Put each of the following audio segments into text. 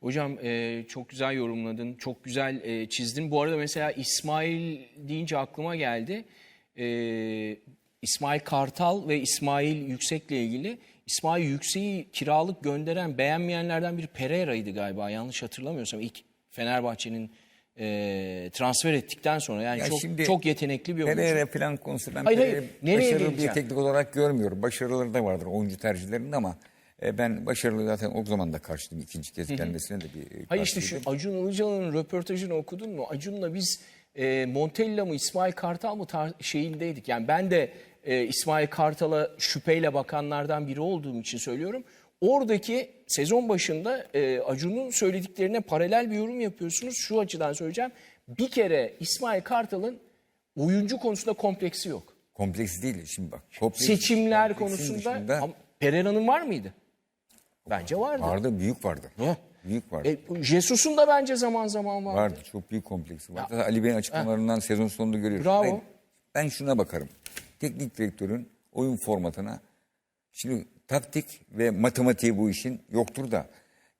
Hocam e, çok güzel yorumladın, çok güzel e, çizdin. Bu arada mesela İsmail deyince aklıma geldi. E, İsmail Kartal ve İsmail Yüksek'le ilgili. İsmail Yüksek'i kiralık gönderen beğenmeyenlerden biri Pereira'ydı galiba yanlış hatırlamıyorsam. ilk Fenerbahçe'nin e, transfer ettikten sonra yani Ya çok şimdi çok yetenekli bir oyuncu. Pereira falan konusu ben Hayır, hayır. Başarılı bir teknik olarak görmüyorum. Başarıları da vardır oyuncu tercihlerinde ama e, ben başarılı zaten o zaman da karşıydım. ikinci kez gelmesine de bir e, Hayır işte şu. Acun Ilıcalı'nın röportajını okudun mu? Acun'la biz e, Montella mı İsmail Kartal mı tar- şeyindeydik. Yani ben de e, İsmail Kartal'a şüpheyle bakanlardan biri olduğum için söylüyorum. Oradaki sezon başında e, Acun'un söylediklerine paralel bir yorum yapıyorsunuz. Şu açıdan söyleyeceğim. Bir kere İsmail Kartal'ın oyuncu konusunda kompleksi yok. Kompleks değil şimdi bak. kompleks- Seçimler kompleksin konusunda dışında Ama Pereira'nın var mıydı? Bence vardı. vardı büyük vardı. Ne? Büyük vardı. E, Jesus'un da bence zaman zaman vardı. Vardı. Çok büyük kompleksi vardı. Zaten Ali Bey'in açıklamalarından sezon sonunda görüyoruz. Bravo. Ben, ben şuna bakarım. Teknik direktörün oyun formatına şimdi taktik ve matematiği bu işin yoktur da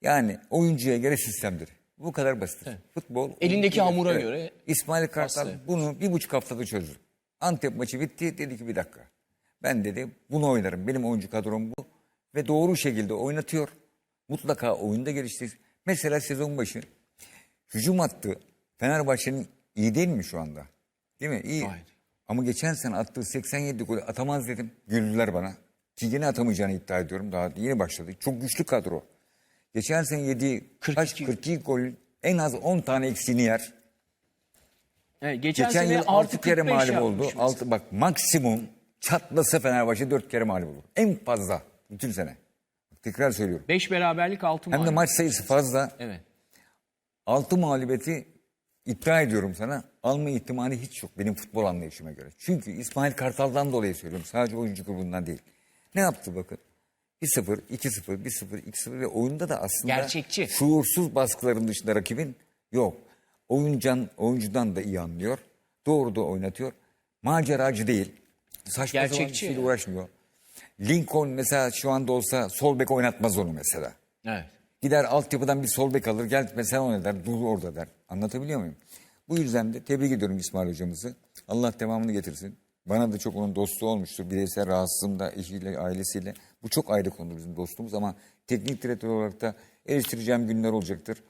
yani oyuncuya göre sistemdir. Bu kadar basit. Futbol. Elindeki hamura göre İsmail Kartal Aslı. bunu bir buçuk haftada çözdü. Antep maçı bitti dedi ki bir dakika. Ben dedi bunu oynarım. Benim oyuncu kadrom bu. Ve doğru şekilde oynatıyor. Mutlaka oyunda geliştir. Mesela sezon başı hücum attı. Fenerbahçe'nin iyi değil mi şu anda? Değil mi? İyi. Gayet. Ama geçen sene attığı 87 golü atamaz dedim. Güldüler bana. Ki yine atamayacağını iddia ediyorum. Daha yeni başladı. Çok güçlü kadro. Geçen sene yediği 42. kaç 42 gol en az 10 tane eksiğini yer. Evet, geçen, Geçen sene yıl artı 6 kere 45 mağlup oldu. mesela. Altı, bak maksimum çatlasa Fenerbahçe 4 kere mağlup olur. En fazla bütün sene. Tekrar söylüyorum. 5 beraberlik 6 Hem de maç sayısı fazla. Evet. 6 mağlubiyeti iddia ediyorum sana. Alma ihtimali hiç yok benim futbol anlayışıma göre. Çünkü İsmail Kartal'dan dolayı söylüyorum. Sadece oyuncu grubundan değil. Ne yaptı bakın. 1-0, 2-0, 1-0, 2-0 ve oyunda da aslında Gerçekçi. şuursuz baskıların dışında rakibin yok. Oyuncan, oyuncudan da iyi anlıyor. Doğru da oynatıyor. Maceracı değil. Saçma sapan bir Gerçekçi şeyle yani. uğraşmıyor. Lincoln mesela şu anda olsa sol bek oynatmaz onu mesela. Evet. Gider altyapıdan bir sol bek alır. Gel mesela onu der. Dur orada der. Anlatabiliyor muyum? Bu yüzden de tebrik ediyorum İsmail hocamızı. Allah devamını getirsin. Bana da çok onun dostu olmuştur. Bireysel rahatsızlığım da eşiyle, ailesiyle. Bu çok ayrı konu bizim dostluğumuz ama teknik direktör olarak da eleştireceğim günler olacaktır.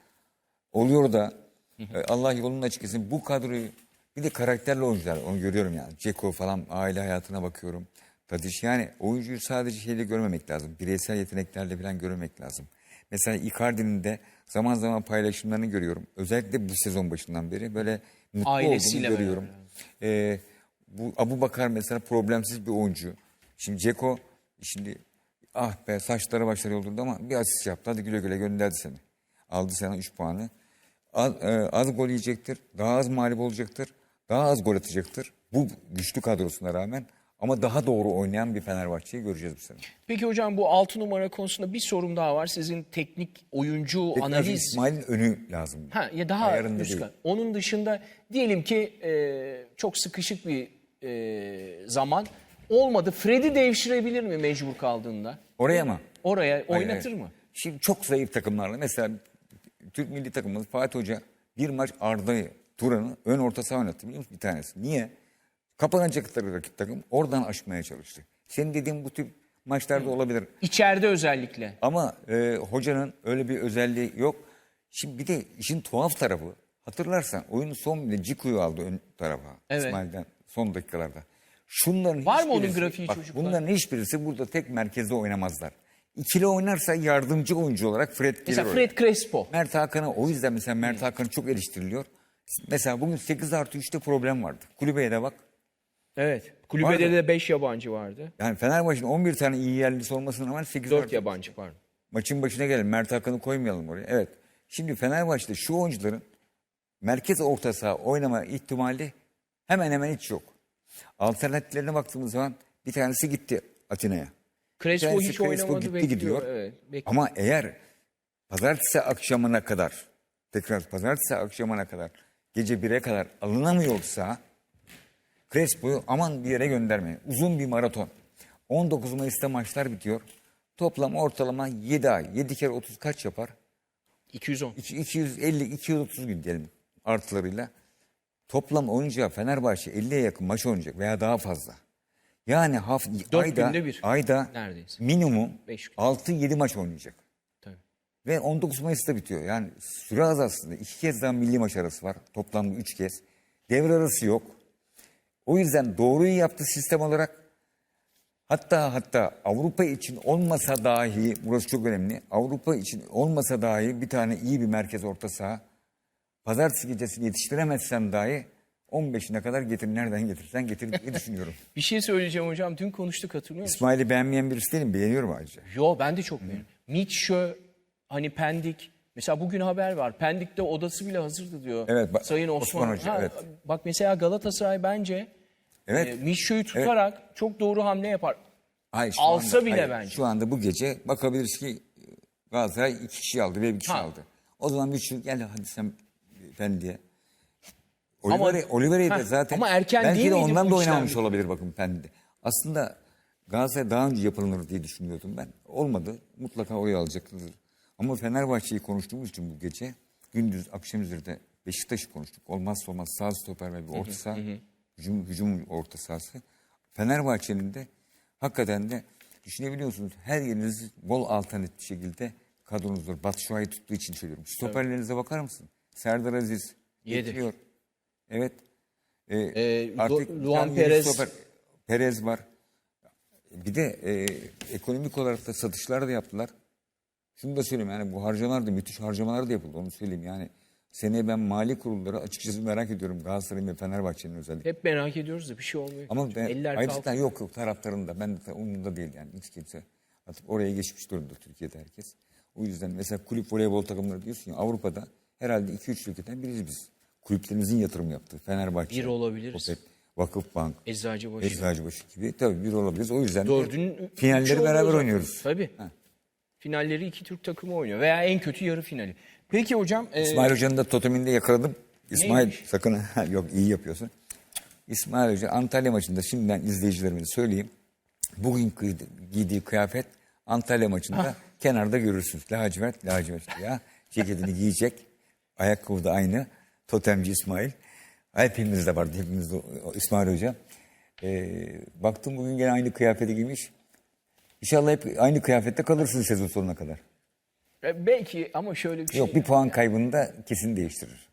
Oluyor da e, Allah yolunu açık etsin. Bu kadroyu bir de karakterli oyuncular onu görüyorum yani. Ceko falan aile hayatına bakıyorum. Tadiş yani oyuncuyu sadece şeyle görmemek lazım. Bireysel yeteneklerle falan görmemek lazım. Mesela Icardi'nin de zaman zaman paylaşımlarını görüyorum. Özellikle bu sezon başından beri böyle mutlu Ailesiyle olduğunu görüyorum. Ee, bu Abu Bakar mesela problemsiz bir oyuncu. Şimdi Ceko şimdi ah be saçları başları yoldurdu ama bir asist yaptı. Hadi güle güle gönderdi seni. Aldı sana 3 puanı. Az, e, az gol yiyecektir. Daha az mağlup olacaktır. Daha az gol atacaktır. Bu güçlü kadrosuna rağmen ama daha doğru oynayan bir Fenerbahçe'yi göreceğiz bu sene. Peki hocam bu 6 numara konusunda bir sorum daha var. Sizin teknik oyuncu Tekrar analiz İsmail'in önü lazım. Ha ya daha Ayarında üst değil. Onun dışında diyelim ki e, çok sıkışık bir e, zaman olmadı. Fred'i devşirebilir mi mecbur kaldığında? Oraya mı? Oraya Hayır, oynatır hayır. mı? Şimdi çok zayıf takımlarla mesela Türk milli takımımız Fatih Hoca bir maç Arda'yı Turan'ı ön orta saha oynattı biliyor musun bir tanesi. Niye? Kapanacak rakip takım oradan aşmaya çalıştı. Senin dediğin bu tip maçlarda olabilir. İçeride özellikle. Ama e, hocanın öyle bir özelliği yok. Şimdi bir de işin tuhaf tarafı hatırlarsan oyunun son bile Ciku'yu aldı ön tarafa Evet. İsmail'den son dakikalarda. Şunların Var mı onun grafiği bak, çocuklar? Bunların hiçbirisi burada tek merkezde oynamazlar. İkili oynarsa yardımcı oyuncu olarak Fred gelir Mesela oraya. Fred Crespo. Mert Hakan'a o yüzden mesela Mert Hakan çok eleştiriliyor. Mesela bugün 8 artı 3'te problem vardı. Kulübeye de bak. Evet. Kulübede Vardı. de 5 yabancı vardı. Yani Fenerbahçe'nin 11 tane iyi yerlisi olmasına rağmen 8 4 artı yabancı pardon. Maçın başına gelelim. Mert Hakan'ı koymayalım oraya. Evet. Şimdi Fenerbahçe'de şu oyuncuların merkez orta saha oynama ihtimali hemen hemen hiç yok. Alternatiflerine baktığımız zaman bir tanesi gitti Atina'ya. Crespo Chelsea, hiç Crespo oynamadı gitti bekliyor. gidiyor. Evet, bekliyor. Ama eğer pazartesi akşamına kadar tekrar pazartesi akşamına kadar gece 1'e kadar alınamıyorsa Crespo'yu aman bir yere göndermeyin. Uzun bir maraton. 19 Mayıs'ta maçlar bitiyor. Toplam ortalama 7 ay. 7 kere 30 kaç yapar? 210. 250 230 gün diyelim artılarıyla. Toplam oynayacağı Fenerbahçe 50'ye yakın maç oynayacak veya daha fazla. Yani haf Dört ayda bir. ayda Neredeyse. minimum Beş gün. 6-7 maç oynayacak. Tabii. Ve 19 Mayıs'ta bitiyor. Yani süre az aslında. İki kez daha milli maç arası var. Toplamda üç kez. Devre arası yok. O yüzden doğruyu yaptı sistem olarak. Hatta hatta Avrupa için olmasa dahi, burası çok önemli. Avrupa için olmasa dahi bir tane iyi bir merkez orta saha. Pazartesi gecesini yetiştiremezsen dahi 15'ine kadar getir. Nereden getirsen getir diye düşünüyorum. Bir şey söyleyeceğim hocam. Dün konuştuk hatırlıyor musun? İsmail'i beğenmeyen birisi değilim. Beğeniyorum ayrıca. Yo ben de çok beğeniyorum. Mitşö, hani Pendik. Mesela bugün haber var. Pendik'te odası bile hazırdı diyor. Evet, Sayın Osman. Osman Hoca, evet. Bak mesela Galatasaray bence Evet. e, Mitşö'yü tutarak çok doğru hamle yapar. Hayır, şu Alsa anda- bile hayır, bence. Şu anda bu gece bakabiliriz ki Galatasaray iki kişi aldı ve bir kişi Ha. aldı. O zaman şey gel hadi sen Pendik'e. Ama- Oliveira, Oliveira'yı da Heh, zaten ama erken belki değil de ondan da oynamamış olabilir bakın Pendik'te. Aslında Galatasaray daha önce yapılır diye düşünüyordum ben. Olmadı. Mutlaka oraya alacaktır. Ama Fenerbahçe'yi konuştuğumuz için bu gece gündüz akşam üzerinde Beşiktaş'ı konuştuk. Olmazsa olmaz sağ stoper ve bir orta saha. Hücum, hücum orta sahası. Fenerbahçe'nin de hakikaten de düşünebiliyorsunuz her yeriniz bol alternatif şekilde kadronuz var. Batu Şua'yı tuttuğu için söylüyorum. Stoperlerinize bakar mısın? Serdar Aziz Yedi. getiriyor. Evet. Ee, Ee, artık Luan Perez. stoper- Perez var. Bir de e, ekonomik olarak da satışlar da yaptılar. Şunu da söyleyeyim yani bu harcamalar da müthiş harcamalar da yapıldı onu söyleyeyim yani. Seneye ben mali kurulları açıkçası merak ediyorum Galatasaray'ın ve Fenerbahçe'nin özellikle. Hep merak ediyoruz da bir şey olmuyor. Ama ben Eller ayrıca yok yok taraftarında ben de umurumda değil yani hiç kimse. Artık oraya geçmiş durumda Türkiye'de herkes. O yüzden mesela kulüp voleybol takımları diyorsun ya Avrupa'da herhalde 2-3 ülkeden biriz biz. Kulüplerimizin yatırım yaptığı Fenerbahçe, Bir olabiliriz. Opet, Vakıfbank, Eczacıbaşı. Eczacıbaşı gibi tabii bir olabiliriz. O yüzden üçü finalleri beraber zaten. oynuyoruz. Tabii. Finalleri iki Türk takımı oynuyor. Veya en kötü yarı finali. Peki hocam. e, İsmail Hoca'nın da toteminde yakaladım. İsmail Neymiş? sakın yok iyi yapıyorsun. İsmail Hoca Antalya maçında şimdiden izleyicilerime söyleyeyim. Bugün giydi- giydiği kıyafet Antalya maçında kenarda görürsünüz. Lacivert, lacivert ya. Ceketini giyecek. Ayakkabı da aynı. Totemci İsmail. Hepimizde vardı. Hepimizde İsmail Hoca. Ee, baktım bugün gene aynı kıyafeti giymiş. İnşallah hep aynı kıyafette kalırsın sezon sonuna kadar. e, belki ama şöyle bir şey. Yok bir puan kaybını da kesin değiştirir.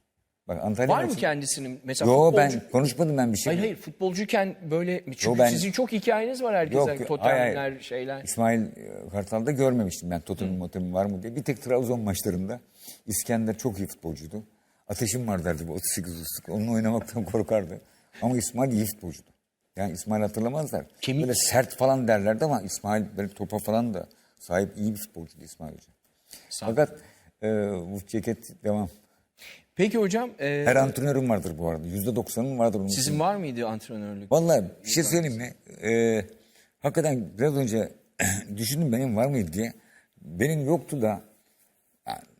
Bak Antalya Var mı maçı- kendisinin mesela Yo futbolcu... ben konuşmadım ben bir şey. Hayır hayır futbolcuyken böyle çünkü ben- sizin çok hikayeniz var herkesten Yok, hayır, totemler hayır. şeyler. İsmail e, Kartal'da görmemiştim ben totemim motemim var mı diye. Bir tek Trabzon maçlarında İskender çok iyi futbolcuydu. Ateşim var derdi bu 38 ıslık. Onunla oynamaktan korkardı. Ama İsmail iyi futbolcuydu. Yani İsmail hatırlamazlar. Kemik. Böyle sert falan derlerdi ama İsmail böyle topa falan da sahip iyi bir futbolcuydu İsmail Hoca. Sağ. Fakat e, bu ceket devam. Peki hocam e, Her antrenörüm vardır bu arada. %90'ın vardır onun. sizin var mıydı antrenörlük? Vallahi bir şey söyleyeyim mi? Ee, hakikaten biraz önce düşündüm benim var mıydı diye. Benim yoktu da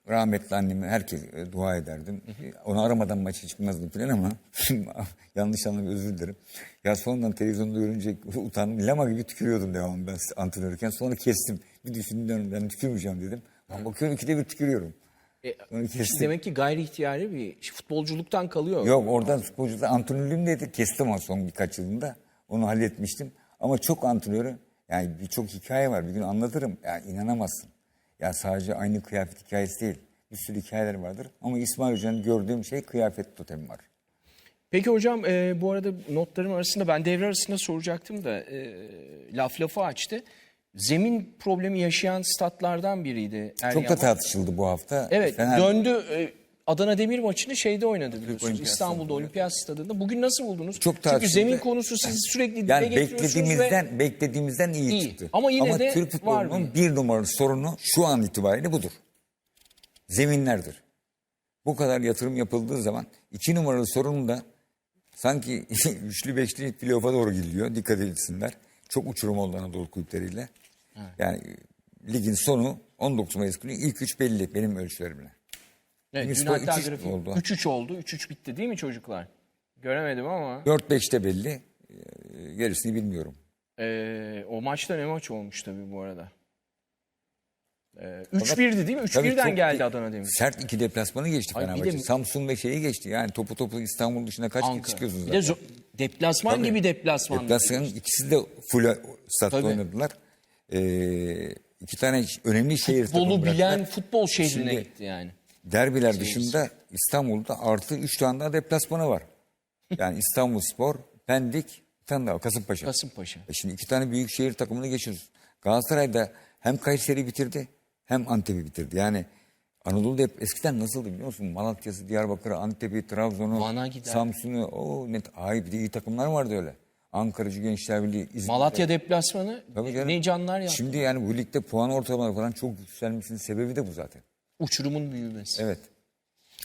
rahmetli anneme herkes e, dua ederdim. Onu aramadan maça çıkmazdım falan ama yanlış anlamayın özür dilerim. Ya sonradan televizyonda görünce utandım. Lama gibi tükürüyordum devamlı ben antrenörken. Sonra kestim. Bir düşündüm ben tükürmeyeceğim dedim. Ama bakıyorum ikide bir tükürüyorum. E, Onu kestim. demek ki gayri ihtiyari bir futbolculuktan kalıyor. Yok oradan futbolcuda antrenörlüğüm dedi. Kestim o son birkaç yılında. Onu halletmiştim. Ama çok antrenörü yani birçok hikaye var. Bir gün anlatırım. Yani inanamazsın. Ya sadece aynı kıyafet hikayesi değil. Bir sürü hikayeler vardır. Ama İsmail Hoca'nın gördüğüm şey kıyafet totemi var. Peki hocam e, bu arada notlarım arasında ben devre arasında soracaktım da e, laf lafı açtı. Zemin problemi yaşayan statlardan biriydi. Çok da Eryaman. tartışıldı bu hafta. Evet Fener- döndü e, Adana Demir maçını şeyde oynadı biliyorsunuz. Olimpiyat İstanbul'da. Olimpiyat Stadı'nda. Bugün nasıl buldunuz? Çok Çünkü zemin konusu siz sürekli dile Yani getiriyorsunuz ve beklediğimizden beklediğimizden iyi, İyi. çıktı. Ama yine de Türk futbolunun bir- numaralı sorunu şu an itibariyle budur. Zeminlerdir. Bu kadar yatırım yapıldığı zaman iki numaralı sorun da sanki üçlü beşli playoff'a doğru gidiliyor. Dikkat etsinler. Çok uçurum oldu Anadolu kulüpleriyle. Yani ligin sonu 19 Mayıs günü ilk üç belli benim ölçülerimle. Evet, dün hatta 3-3 grafik oldu. 3-3 oldu. 3-3 bitti değil mi çocuklar? Göremedim ama 4-5'te belli. Ee, Gerisini bilmiyorum. e, o maçta ne maç olmuş tabii bu arada. Ee, 3-1'di değil mi? Tabii 3-1'den çok geldi bir- Adana Demir. Sert iki deplasmanı geçti Ay bir Fenerbahçe. de- Samsun ve şeyi geçti. Yani topu topu İstanbul dışına kaç kez çıkıyorsunuz Bir de zaten. zo- deplasman gibi deplasman. Deplasmanın ikisi de full statta Tabii. oynadılar. Ee, iki tane önemli şehir Futbolu bıraktılar. bilen futbol şehrine Şimdi- gitti yani. Derbiler dışında İstanbul'da artı 3 tane daha deplasmanı var. Yani İstanbul Spor, Pendik, bir tane daha Kasımpaşa. Kasımpaşa. E şimdi iki tane büyük şehir takımını geçiyoruz. Galatasaray'da hem Kayseri bitirdi hem Antep'i bitirdi. Yani Anadolu'da hep eskiden nasıldı biliyor musun? Malatya'sı, Diyarbakır'ı, Antep'i, Trabzon'u. Samsun'u. O net. Ay bir de iyi takımlar vardı öyle. Ankaracı Gençler Birliği, İzmir. Malatya deplasmanı Tabii canım. ne canlar ya. Şimdi yani bu ligde puan ortalamaları falan çok yükselmesinin sebebi de bu zaten. Uçurumun büyümesi. Evet.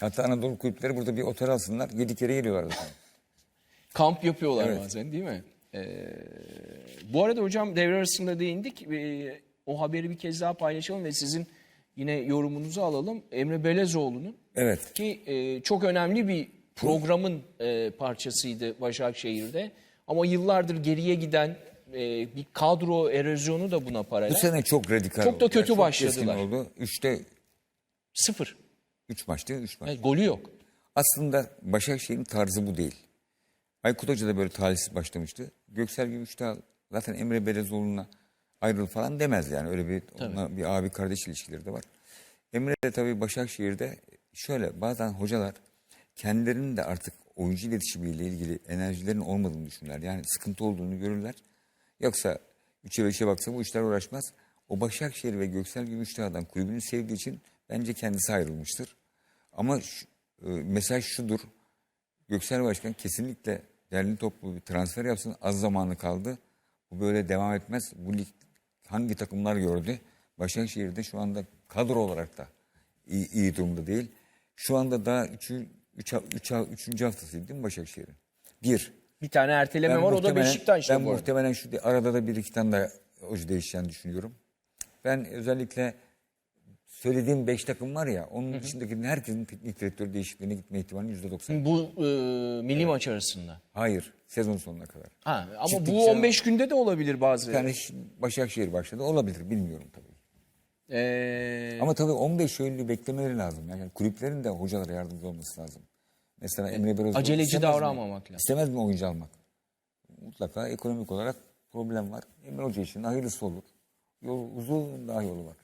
Hatta Anadolu kulüpleri burada bir otel alsınlar. Yedi kere geliyorlar zaten. Kamp yapıyorlar Evet. bazen değil mi? Ee, bu arada hocam devre arasında değindik. Ee, o haberi bir kez daha paylaşalım ve sizin yine yorumunuzu alalım. Emre Belezoğlu'nun Evet. ki e, çok önemli bir programın e, parçasıydı Başakşehir'de. Ama yıllardır geriye giden e, bir kadro erozyonu da buna Bu paralel. sene çok radikal Çok da oldu. kötü başladılar. keskin oldu. Üçte Sıfır. üç maçtı. Üç maç. Yani golü yok. Aslında Başakşehir'in tarzı bu değil. Aykut Hoca da böyle talihsiz başlamıştı. Göksel Gümüşdağ zaten Emre Belezoğlu'na ayrıl falan demez yani. Öyle bir, onunla bir abi kardeş ilişkileri de var. Emre de tabii Başakşehir'de şöyle bazen hocalar kendilerinin de artık oyuncu iletişimiyle ilgili enerjilerin olmadığını düşünürler. Yani sıkıntı olduğunu görürler. Yoksa 3'e 5'e baksa bu işler uğraşmaz. O Başakşehir ve Göksel Gümüşdağ'dan kulübünü sevdiği için bence kendisi ayrılmıştır. Ama şu- e, mesaj şudur. Göksel Başkan kesinlikle derli toplu bir transfer yapsın. Az zamanı kaldı. Bu böyle devam etmez. Bu lig hangi takımlar gördü? Başakşehir'de şu anda kadro olarak da iyi, iyi durumda değil. Şu anda daha 3. Üç, üç, üçüncü haftasıydı değil mi Başakşehir'in? Bir. Bir tane erteleme var o da Beşiktaş'ta Ben muhtemelen şu arada da bir iki tane daha hoca değişeceğini düşünüyorum. Ben özellikle söylediğim beş takım var ya onun dışındaki herkesin teknik direktör değişikliğine gitme ihtimali yüzde doksan. Bu e, milli maç arasında. Hayır sezon sonuna kadar. Ha, ama Çıktıkça- bu 15 günde de olabilir bazı. Bir tane ş- Başakşehir başladı olabilir bilmiyorum tabii. Ee, Ama tabii 15 Eylül'ü beklemeleri lazım. Yani kulüplerin de hocalara yardımcı olması lazım. Mesela Emre Belözoğlu aceleci istemez mi? davranmamak lazım. İstemez mi oyuncu almak? Mutlaka ekonomik olarak problem var. Emre Hoca için hayırlısı olur. Yol, uzun daha yolu var.